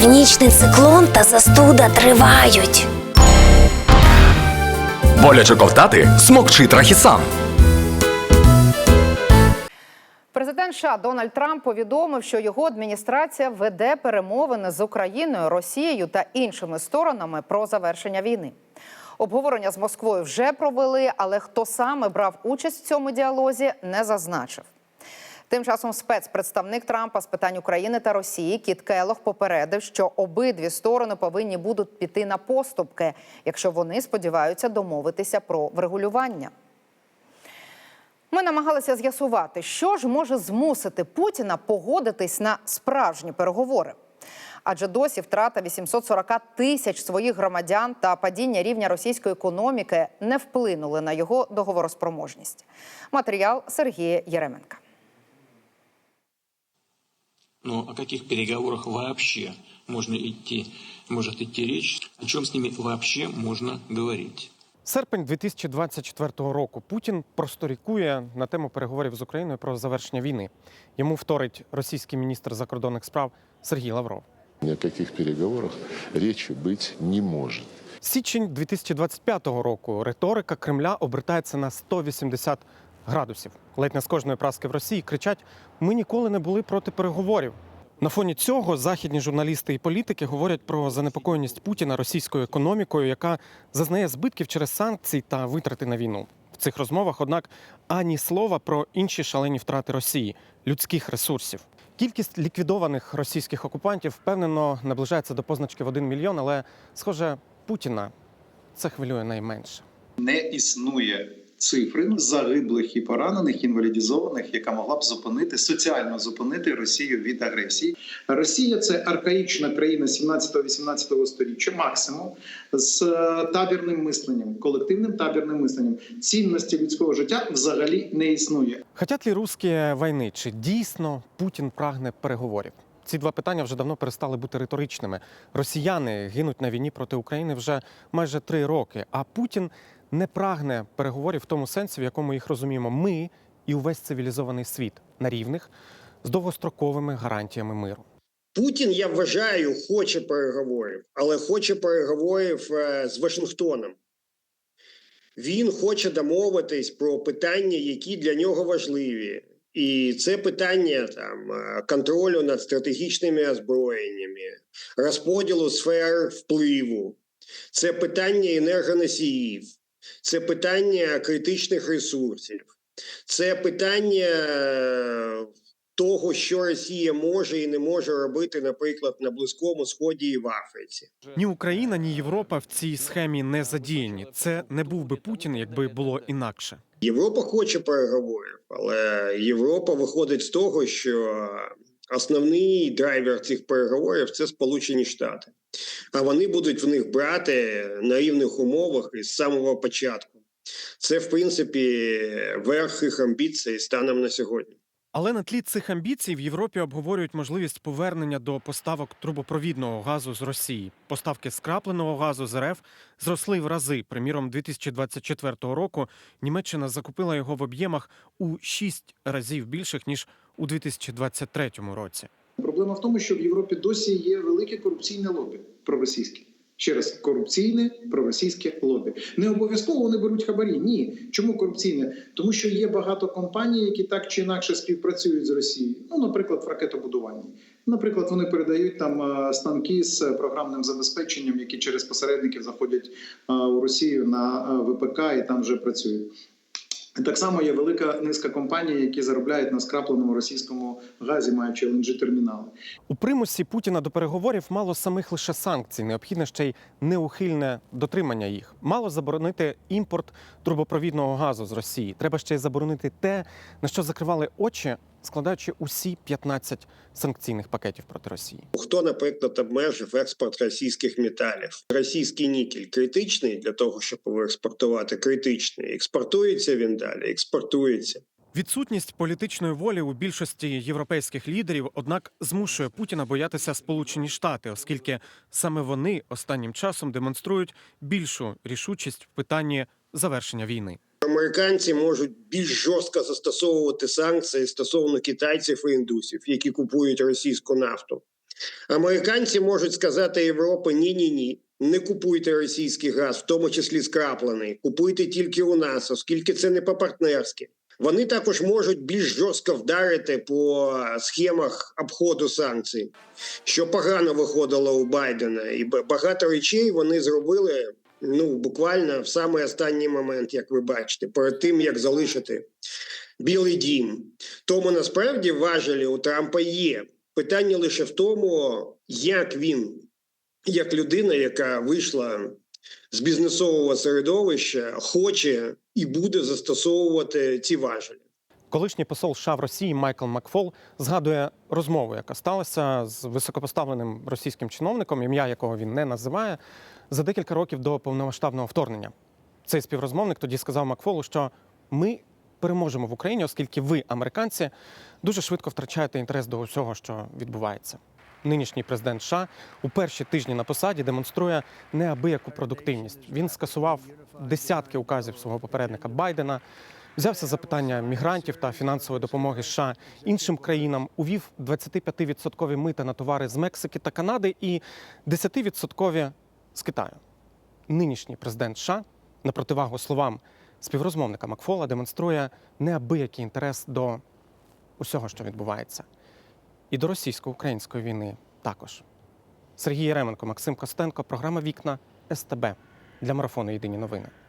Північний циклон та застуда тривають. Боляче ковтати смокчи трахісан. Президент США Дональд Трамп повідомив, що його адміністрація веде перемовини з Україною, Росією та іншими сторонами про завершення війни. Обговорення з Москвою вже провели, але хто саме брав участь в цьому діалозі, не зазначив. Тим часом спецпредставник Трампа з питань України та Росії Кіт Келох попередив, що обидві сторони повинні будуть піти на поступки, якщо вони сподіваються домовитися про врегулювання. Ми намагалися з'ясувати, що ж може змусити Путіна погодитись на справжні переговори. Адже досі втрата 840 тисяч своїх громадян та падіння рівня російської економіки не вплинули на його договороспроможність. Матеріал Сергія Єременка. Но о каких переговорах вообще можно идти, может идти речь? О чем с ними вообще можно говорить? Серпень 2024 року Путін просторікує на тему переговорів з Україною про завершення війни. Йому вторить російський міністр закордонних справ Сергій Лавров. Ни о каких переговорах речи быть не может. Січень 2025 року риторика Кремля обертається на 180 градусів. Ледь не з кожної праски в Росії кричать: ми ніколи не були проти переговорів. На фоні цього західні журналісти і політики говорять про занепокоєність Путіна російською економікою, яка зазнає збитків через санкції та витрати на війну. В цих розмовах, однак, ані слова про інші шалені втрати Росії, людських ресурсів. Кількість ліквідованих російських окупантів впевнено наближається до позначки в 1 мільйон, але, схоже, Путіна це хвилює найменше. не існує цифри загиблих і поранених, інвалідізованих, яка могла б зупинити соціально зупинити Росію від агресії. Росія це архаїчна країна 17-18 століття, максимум з е, табірним мисленням, колективним табірним мисленням. Цінності людського життя взагалі не існує. Хотять ли русські війни? Чи дійсно Путін прагне переговорів? Ці два питання вже давно перестали бути риторичними. Росіяни гинуть на війні проти України вже майже три роки. А Путін не прагне переговорів в тому сенсі, в якому їх розуміємо ми і увесь цивілізований світ на рівних з довгостроковими гарантіями миру. Путін, я вважаю, хоче переговорів, але хоче переговорів е, з Вашингтоном. Він хоче домовитись про питання, які для нього важливі. І це питання там е, контролю над стратегічними озброєннями, розподілу сфер впливу, це питання енергоносіїв, це питання критичних ресурсів, це питання е, того, що Росія може і не може робити, наприклад, на Близькому Сході і в Африці. Ні Україна, ні Європа в цій схемі не задіяні. Це не був би Путін, якби було інакше. Європа хоче переговорів, але Європа виходить з того, що основний драйвер цих переговорів це Сполучені Штати, а вони будуть в них брати на рівних умовах із самого початку. Це, в принципі, верх їх амбіцій станом на сьогодні. Але на тлі цих амбіцій в Європі обговорюють можливість повернення до поставок трубопровідного газу з Росії. Поставки скрапленого газу з РФ зросли в рази. Приміром, 2024 року Німеччина закупила його в об'ємах у 6 разів більших ніж у 2023 році. Проблема в тому, що в Європі досі є велике корупційне лобі проросійське. Ще раз, корупційне проросійське лобі. Не обов'язково вони беруть хабарі. Ні. Чому корупційне? Тому що є багато компаній, які так чи інакше співпрацюють з Росією. Ну, наприклад, в ракетобудуванні. Наприклад, вони передають там е, станки з програмним забезпеченням, які через посередників заходять е, у Росію на е, ВПК і там вже працюють. Так само є велика низка компаній, які заробляють на скрапленому російському газі, маючи lng термінали. У примусі Путіна до переговорів мало самих лише санкцій, необхідне ще й неухильне дотримання їх. Мало заборонити імпорт трубопровідного газу з Росії. Треба ще й заборонити те, на що закривали очі, складаючи усі 15 санкційних пакетів проти Росії. Хто, наприклад, обмежив експорт російських металів? Російський нікель критичний для того, щоб його експортувати, критичний. Експортується він далі, експортується. Відсутність політичної волі у більшості європейських лідерів, однак, змушує Путіна боятися Сполучені Штати, оскільки саме вони останнім часом демонструють більшу рішучість в питанні завершення війни. Американці можуть більш жорстко застосовувати санкції стосовно китайців і індусів, які купують російську нафту. Американці можуть сказати Європі ні, ні, ні. Не купуйте російський газ, в тому числі скраплений. Купуйте тільки у нас, оскільки це не по-партнерськи. Вони також можуть більш жорстко вдарити по схемах обходу санкцій, що погано виходило у Байдена, і багато речей вони зробили ну буквально в самий останній момент, як ви бачите, перед тим як залишити Білий Дім. Тому насправді важелі у Трампа є. Питання лише в тому, як він, як людина, яка вийшла з бізнесового середовища, хоче і буде застосовувати ці важелі. Колишній посол США в Росії Майкл Макфол згадує розмову, яка сталася з високопоставленим російським чиновником, ім'я якого він не називає, за декілька років до повномасштабного вторгнення. Цей співрозмовник тоді сказав Макфолу, що ми переможемо в Україні, оскільки ви, американці, дуже швидко втрачаєте інтерес до усього, що відбувається. Нинішній президент США у перші тижні на посаді демонструє неабияку продуктивність. Він скасував десятки указів свого попередника Байдена, взявся за питання мігрантів та фінансової допомоги США іншим країнам, увів 25% мита на товари з Мексики та Канади і 10% з Китаю. Нинішній президент США, на противагу словам співрозмовника Макфола, демонструє неабиякий інтерес до усього, що відбувається, і до російсько-української війни також. Сергій Єременко, Максим Костенко, програма Вікна СТБ для марафону Єдині новини.